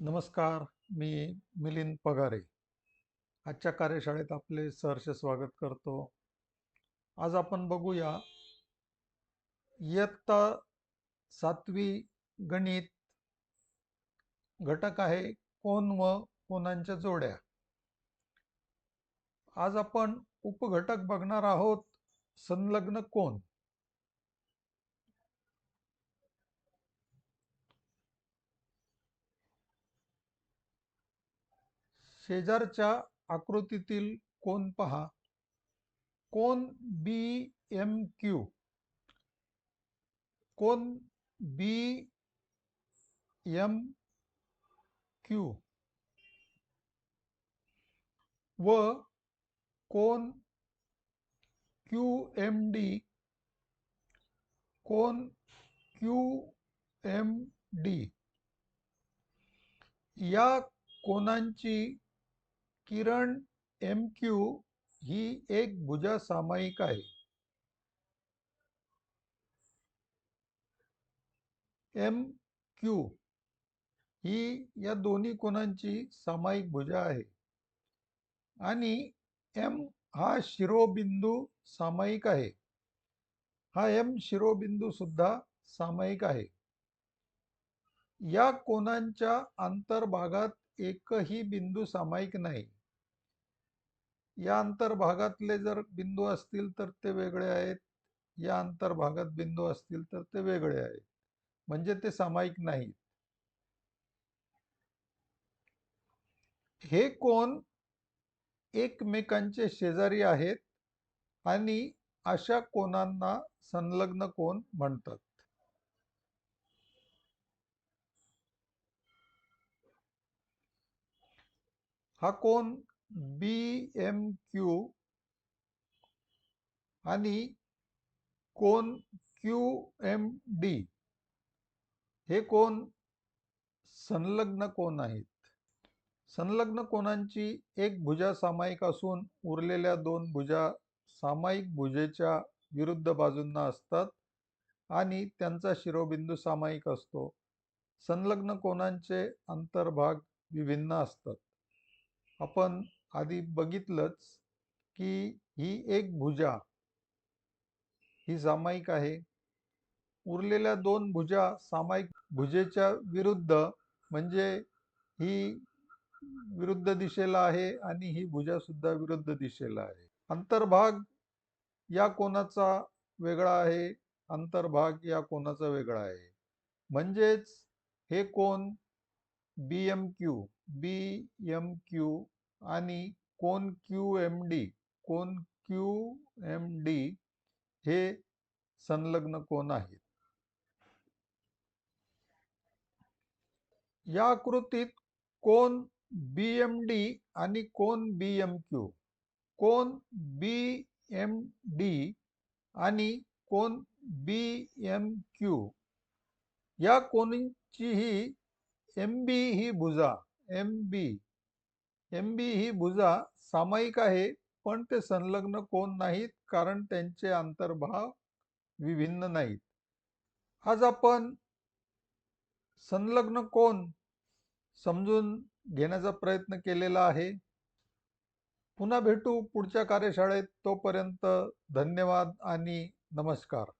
नमस्कार मी मिलिंद पगारे. आजच्या कार्यशाळेत आपले सहर्ष स्वागत करतो. आज आपण बघूया इयत्ता सातवी गणित घटक आहे कोण व कोणांच्या जोड्या? आज आपण उपघटक बघणार आहोत संलग्न कोण? शेजारच्या आकृतीतील कोण पहा. कोण बी एम क्यू कोण बी एम क्यू व कोण क्यू एम डी कोण क्यू एम डी या कोणांची किरण एम क्यू ही एक भुजा सामायिक आहे. एम क्यू ही या दोन्ही कोणांची सामायिक भुजा आहे. आणि एम हा शिरोबिंदू सामायिक आहे. हा एम शिरोबिंदू सुद्धा सामायिक आहे. या कोणांच्या आंतरभागात एकही बिंदू सामायिक नाही. या अंतर्भागातले जर बिंदू असतील तर ते वेगळे आहेत. या अंतर्भागात बिंदू असतील तर ते वेगळे आहेत. म्हणजे ते सामायिक नाहीत. हे कोण एकमेकांचे शेजारी आहेत आणि अशा कोणांना संलग्न कोण म्हणतात? हा कोण बी एम क्यू आणि कोन क्यू एम डी हे कोण संलग्न कोण आहेत? संलग्न कोणांची एक भुजा सामायिक असून उरलेल्या दोन भुजा सामायिक भुजेच्या विरुद्ध बाजूंना असतात आणि त्यांचा शिरोबिंदू सामायिक असतो. संलग्न कोणांचे अंतर्भाग विभिन्न असतात. आपण आधी बघितलंच की ही एक भुजा. ही सामायिक आहे. उरलेल्या दोन भुजा सामायिक भुजेच्या विरुद्ध म्हणजे ही विरुद्ध दिशेला आहे आणि ही भुजा सुद्धा विरुद्ध दिशेला आहे. अंतर्भाग या कोणाचा वेगळा आहे अंतर्भाग या कोणाचा वेगळा आहे. म्हणजेच हे कोण B M Q B M Q आणि कोण क्यू एम डी कोण क्यू एम डी हे संलग्न कोण आहेत? या आकृतीत कोण बी एम डी आणि कोण बी एम क्यू कोण बी एम डी आणि कोण बी एम क्यू या कोणींचीही एम बी ही भुजा एम बी एम बी ही भुजा सामायिक आहे पण ते संलग्न कोण नाहीत कारण त्यांचे अंतर्भाव विभिन्न नाहीत. आज आपण संलग्न कोण समजून घेण्याचा प्रयत्न केलेला आहे. पुन्हा भेटू पुढच्या कार्यशाळेत तोपर्यंत धन्यवाद आणि नमस्कार.